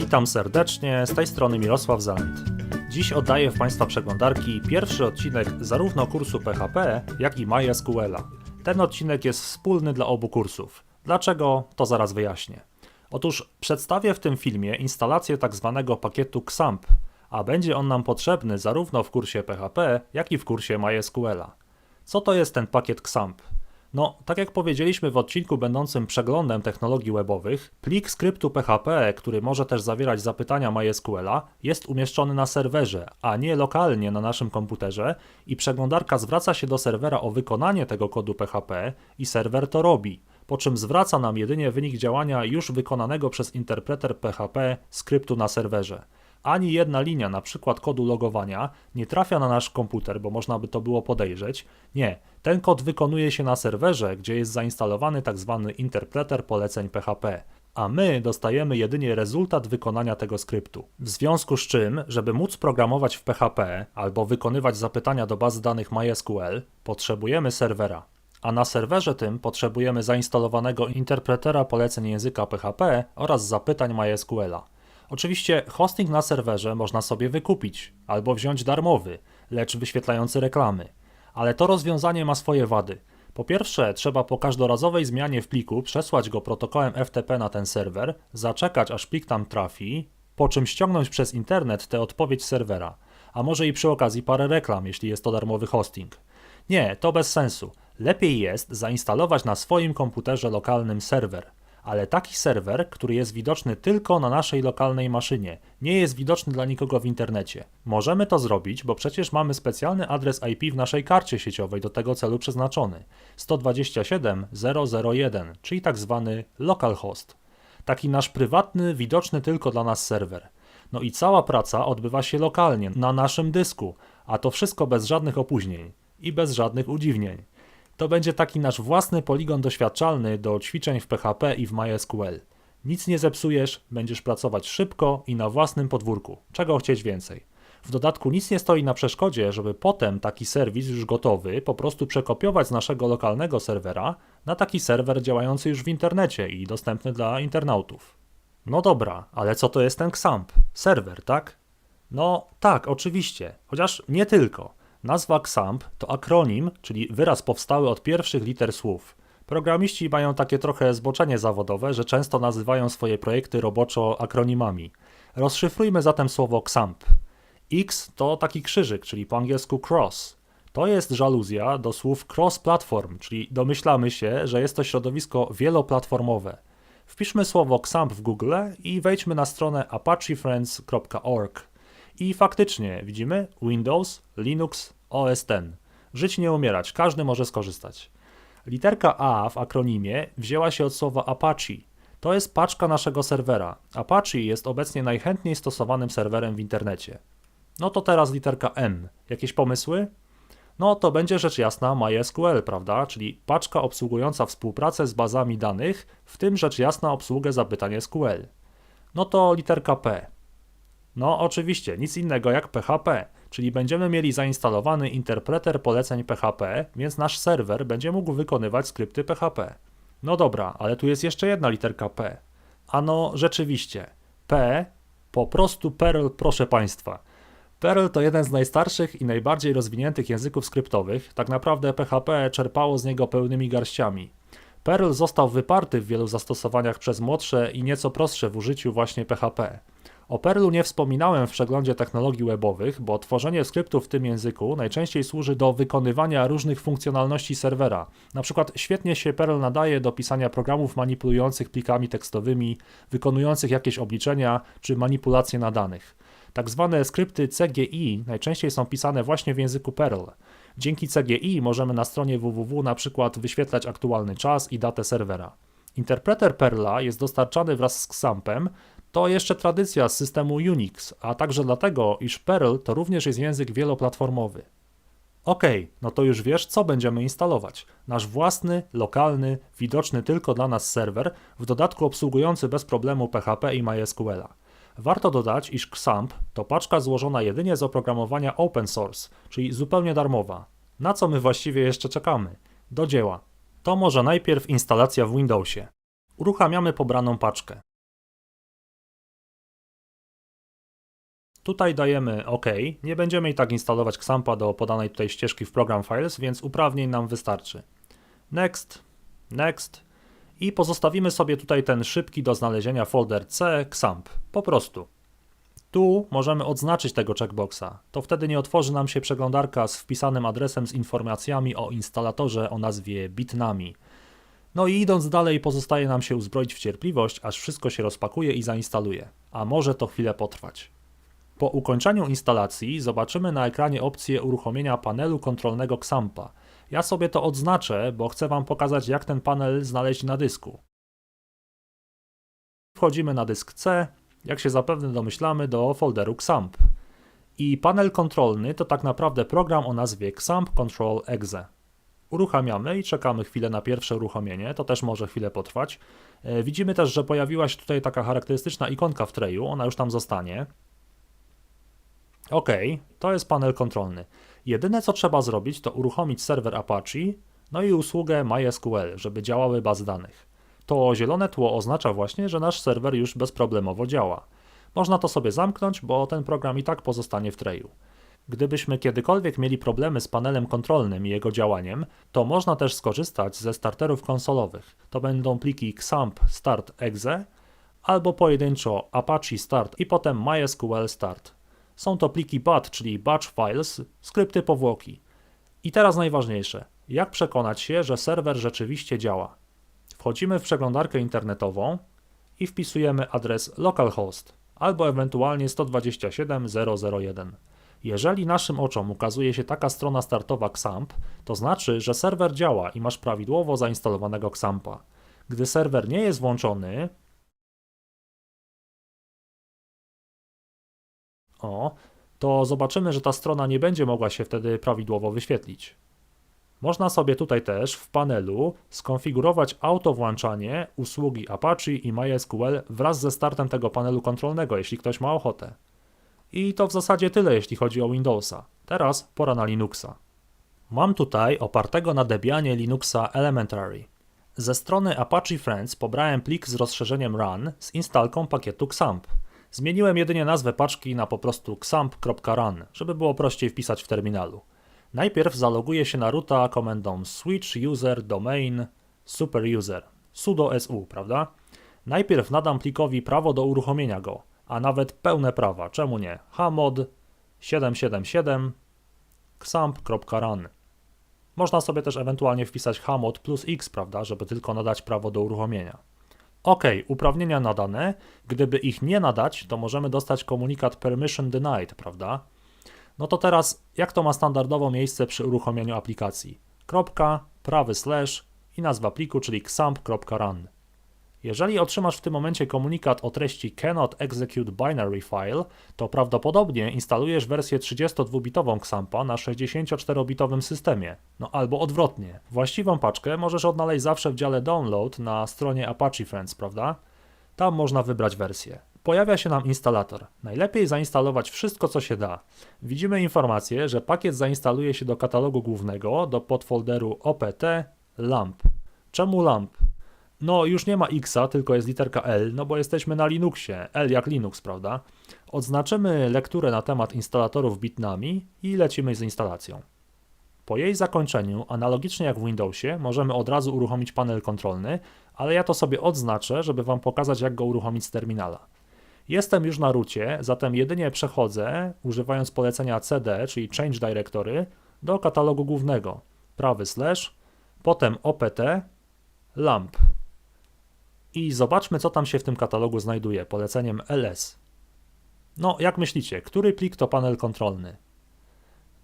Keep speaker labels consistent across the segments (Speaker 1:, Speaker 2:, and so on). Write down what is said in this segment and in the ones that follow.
Speaker 1: Witam serdecznie, z tej strony Mirosław Zand. Dziś oddaję w Państwa przeglądarki pierwszy odcinek zarówno kursu PHP, jak i MySQL-a. Ten odcinek jest wspólny dla obu kursów. Dlaczego? To zaraz wyjaśnię. Otóż przedstawię w tym filmie instalację tak zwanego pakietu XAMPP, a będzie on nam potrzebny zarówno w kursie PHP, jak i w kursie MySQL-a. Co to jest ten pakiet XAMPP? No, tak jak powiedzieliśmy w odcinku będącym przeglądem technologii webowych, plik skryptu PHP, który może też zawierać zapytania MySQL-a, jest umieszczony na serwerze, a nie lokalnie na naszym komputerze i przeglądarka zwraca się do serwera o wykonanie tego kodu PHP i serwer to robi, po czym zwraca nam jedynie wynik działania już wykonanego przez interpreter PHP skryptu na serwerze. Ani jedna linia, na przykład kodu logowania, nie trafia na nasz komputer, bo można by to było podejrzeć. Nie, ten kod wykonuje się na serwerze, gdzie jest zainstalowany tzw. interpreter poleceń PHP, a my dostajemy jedynie rezultat wykonania tego skryptu. W związku z czym, żeby móc programować w PHP albo wykonywać zapytania do bazy danych MySQL, potrzebujemy serwera. A na serwerze tym potrzebujemy zainstalowanego interpretera poleceń języka PHP oraz zapytań MySQL-a. Oczywiście hosting na serwerze można sobie wykupić albo wziąć darmowy, lecz wyświetlający reklamy. Ale to rozwiązanie ma swoje wady. Po pierwsze, trzeba po każdorazowej zmianie w pliku przesłać go protokołem FTP na ten serwer, zaczekać aż plik tam trafi, po czym ściągnąć przez internet tę odpowiedź serwera, a może i przy okazji parę reklam, jeśli jest to darmowy hosting. Nie, to bez sensu. Lepiej jest zainstalować na swoim komputerze lokalnym serwer ale taki serwer, który jest widoczny tylko na naszej lokalnej maszynie, nie jest widoczny dla nikogo w internecie. Możemy to zrobić, bo przecież mamy specjalny adres IP w naszej karcie sieciowej do tego celu przeznaczony 127.001, czyli tak zwany localhost. Taki nasz prywatny, widoczny tylko dla nas serwer. No i cała praca odbywa się lokalnie, na naszym dysku, a to wszystko bez żadnych opóźnień i bez żadnych udziwnień. To będzie taki nasz własny poligon doświadczalny do ćwiczeń w PHP i w MySQL. Nic nie zepsujesz, będziesz pracować szybko i na własnym podwórku. Czego chcieć więcej? W dodatku nic nie stoi na przeszkodzie, żeby potem taki serwis już gotowy po prostu przekopiować z naszego lokalnego serwera na taki serwer działający już w internecie i dostępny dla internautów. No dobra, ale co to jest ten XAMPP? Serwer, tak? No tak, oczywiście, chociaż nie tylko. Nazwa XAMPP to akronim, czyli wyraz powstały od pierwszych liter słów. Programiści mają takie trochę zboczenie zawodowe, że często nazywają swoje projekty roboczo akronimami. Rozszyfrujmy zatem słowo XAMPP. X to taki krzyżyk, czyli po angielsku cross. To jest żaluzja do słów cross-platform, czyli domyślamy się, że jest to środowisko wieloplatformowe. Wpiszmy słowo XAMPP w Google i wejdźmy na stronę apachefriends.org. I faktycznie, widzimy Windows, Linux, OS X. Żyć nie umierać, każdy może skorzystać. Literka A w akronimie wzięła się od słowa Apache. To jest paczka naszego serwera. Apache jest obecnie najchętniej stosowanym serwerem w internecie. No to teraz literka M. Jakieś pomysły? No to będzie rzecz jasna MySQL, prawda? Czyli paczka obsługująca współpracę z bazami danych, w tym rzecz jasna obsługę zapytań SQL. No to literka P. No oczywiście, nic innego jak PHP, czyli będziemy mieli zainstalowany interpreter poleceń PHP, więc nasz serwer będzie mógł wykonywać skrypty PHP. No dobra, ale tu jest jeszcze jedna literka P. Ano rzeczywiście, P, po prostu Perl, proszę Państwa. Perl to jeden z najstarszych i najbardziej rozwiniętych języków skryptowych, tak naprawdę PHP czerpało z niego pełnymi garściami. Perl został wyparty w wielu zastosowaniach przez młodsze i nieco prostsze w użyciu właśnie PHP. O Perlu nie wspominałem w przeglądzie technologii webowych, bo tworzenie skryptów w tym języku najczęściej służy do wykonywania różnych funkcjonalności serwera. Na przykład świetnie się Perl nadaje do pisania programów manipulujących plikami tekstowymi, wykonujących jakieś obliczenia czy manipulacje na danych. Tak zwane skrypty CGI najczęściej są pisane właśnie w języku Perl. Dzięki CGI możemy na stronie www na przykład wyświetlać aktualny czas i datę serwera. Interpreter Perla jest dostarczany wraz z XAMPPem, to jeszcze tradycja z systemu Unix, a także dlatego, iż Perl to również jest język wieloplatformowy. Ok, no to już wiesz, co będziemy instalować. Nasz własny, lokalny, widoczny tylko dla nas serwer, w dodatku obsługujący bez problemu PHP i MySQL-a. Warto dodać, iż XAMPP to paczka złożona jedynie z oprogramowania open source, czyli zupełnie darmowa. Na co my właściwie jeszcze czekamy? Do dzieła. To może najpierw instalacja w Windowsie. Uruchamiamy pobraną paczkę. Tutaj dajemy OK. Nie będziemy i tak instalować XAMPa do podanej tutaj ścieżki w Program Files, więc uprawnień nam wystarczy. Next, Next i pozostawimy sobie tutaj ten szybki do znalezienia folder C XAMPP. Po prostu. Tu możemy odznaczyć tego checkboxa. To wtedy nie otworzy nam się przeglądarka z wpisanym adresem z informacjami o instalatorze o nazwie Bitnami. No i idąc dalej, pozostaje nam się uzbroić w cierpliwość, aż wszystko się rozpakuje i zainstaluje. A może to chwilę potrwać. Po ukończeniu instalacji zobaczymy na ekranie opcję uruchomienia panelu kontrolnego XAMPA. Ja sobie to odznaczę, bo chcę Wam pokazać, jak ten panel znaleźć na dysku. Wchodzimy na dysk C, jak się zapewne domyślamy, do folderu XAMPP. I panel kontrolny to tak naprawdę program o nazwie XAMPP Control Exe. Uruchamiamy i czekamy chwilę na pierwsze uruchomienie, to też może chwilę potrwać. E, Widzimy też, że pojawiła się tutaj taka charakterystyczna ikonka w trayu, ona już tam zostanie. OK, to jest panel kontrolny. Jedyne co trzeba zrobić, to uruchomić serwer Apache, no i usługę MySQL, żeby działały bazy danych. To zielone tło oznacza właśnie, że nasz serwer już bezproblemowo działa. Można to sobie zamknąć, bo ten program i tak pozostanie w trayu. Gdybyśmy kiedykolwiek mieli problemy z panelem kontrolnym i jego działaniem, to można też skorzystać ze starterów konsolowych. To będą pliki XAMPP start exe albo pojedynczo Apache start i potem MySQL start. Są to pliki BAT, czyli Batch Files, skrypty powłoki. I teraz najważniejsze. Jak przekonać się, że serwer rzeczywiście działa? Wchodzimy w przeglądarkę internetową i wpisujemy adres localhost albo ewentualnie 127.0.0.1. Jeżeli naszym oczom ukazuje się taka strona startowa XAMPP, to znaczy, że serwer działa i masz prawidłowo zainstalowanego XAMPPa. Gdy serwer nie jest włączony, o, to zobaczymy, że ta strona nie będzie mogła się wtedy prawidłowo wyświetlić. Można sobie tutaj też w panelu skonfigurować autowłączanie usługi Apache i MySQL wraz ze startem tego panelu kontrolnego, jeśli ktoś ma ochotę. I to w zasadzie tyle, jeśli chodzi o Windowsa. Teraz pora na Linuxa. Mam tutaj opartego na Debianie Linuxa Elementary. Ze strony Apache Friends pobrałem plik z rozszerzeniem run z instalką pakietu XAMPP. Zmieniłem jedynie nazwę paczki na po prostu xampp.run, żeby było prościej wpisać w terminalu. Najpierw zaloguję się na roota komendą switch user domain superuser sudo su, prawda? Najpierw nadam plikowi prawo do uruchomienia go, a nawet pełne prawa, czemu nie? hmod 777 xampp.run. Można sobie też ewentualnie wpisać hmod plus x, prawda, żeby tylko nadać prawo do uruchomienia. OK, uprawnienia nadane. Gdyby ich nie nadać, to możemy dostać komunikat permission denied, prawda? No to teraz, jak to ma standardowo miejsce przy uruchomieniu aplikacji? Kropka, prawy slash i nazwa pliku, czyli xampp.run. Jeżeli otrzymasz w tym momencie komunikat o treści cannot execute binary file, to prawdopodobnie instalujesz wersję 32-bitową XAMPPa na 64-bitowym systemie, no albo odwrotnie. Właściwą paczkę możesz odnaleźć zawsze w dziale download na stronie Apache Friends, prawda? Tam można wybrać wersję. Pojawia się nam instalator. Najlepiej zainstalować wszystko, co się da. Widzimy informację, że pakiet zainstaluje się do katalogu głównego, do podfolderu opt lamp. Czemu lamp? No, już nie ma Xa, tylko jest literka L, no bo jesteśmy na Linuxie, L jak Linux, prawda? Odznaczymy lekturę na temat instalatorów bitnami i lecimy z instalacją. Po jej zakończeniu, analogicznie jak w Windowsie, możemy od razu uruchomić panel kontrolny, ale ja to sobie odznaczę, żeby Wam pokazać, jak go uruchomić z terminala. Jestem już na rucie, zatem jedynie przechodzę, używając polecenia cd, czyli Change Directory, do katalogu głównego. Prawy slash, potem opt, lamp. I zobaczmy, co tam się w tym katalogu znajduje poleceniem ls. No, jak myślicie, który plik to panel kontrolny?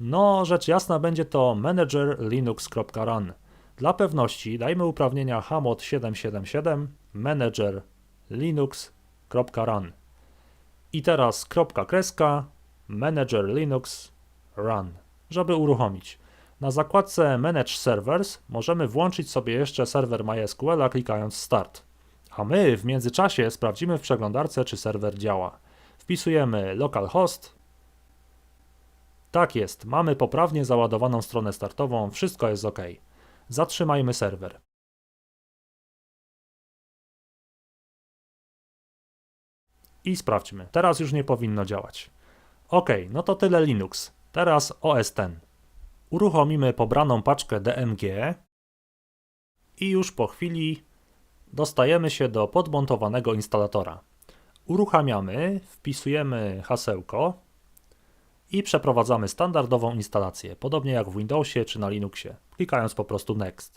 Speaker 1: No, rzecz jasna będzie to manager linux.run. Dla pewności dajmy uprawnienia hmod 777 manager linux.run. I teraz kropka kreska run, żeby uruchomić. Na zakładce Manage Servers możemy włączyć sobie jeszcze serwer MySQL klikając Start. A my w międzyczasie sprawdzimy w przeglądarce, czy serwer działa. Wpisujemy localhost. Tak jest, mamy poprawnie załadowaną stronę startową, wszystko jest ok. Zatrzymajmy serwer. I sprawdźmy. Teraz już nie powinno działać. Ok, no to tyle Linux. Teraz OS X. Uruchomimy pobraną paczkę DMG i już po chwili dostajemy się do podmontowanego instalatora. Uruchamiamy, wpisujemy hasełko i przeprowadzamy standardową instalację, podobnie jak w Windowsie czy na Linuxie, klikając po prostu Next.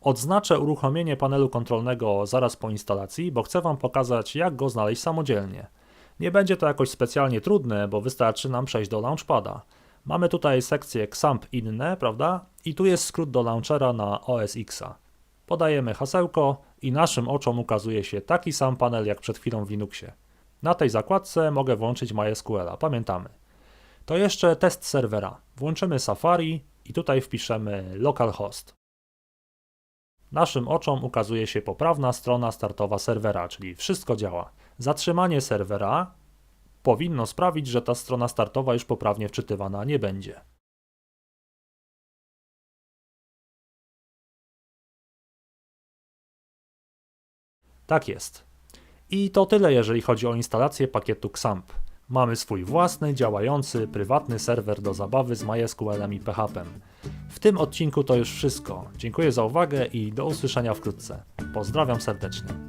Speaker 1: Odznaczę uruchomienie panelu kontrolnego zaraz po instalacji, bo chcę Wam pokazać, jak go znaleźć samodzielnie. Nie będzie to jakoś specjalnie trudne, bo wystarczy nam przejść do Launchpada. Mamy tutaj sekcję XAMPP inne, prawda? I tu jest skrót do launchera na OS Xa. Podajemy hasełko i naszym oczom ukazuje się taki sam panel jak przed chwilą w Linuxie. Na tej zakładce mogę włączyć MySQL, pamiętamy. To jeszcze test serwera. Włączymy Safari i tutaj wpiszemy localhost. Naszym oczom ukazuje się poprawna strona startowa serwera, czyli wszystko działa. Zatrzymanie serwera powinno sprawić, że ta strona startowa już poprawnie wczytywana nie będzie. Tak jest. I to tyle, jeżeli chodzi o instalację pakietu XAMPP. Mamy swój własny, działający, prywatny serwer do zabawy z MySQL i PHP. W tym odcinku to już wszystko. Dziękuję za uwagę i do usłyszenia wkrótce. Pozdrawiam serdecznie.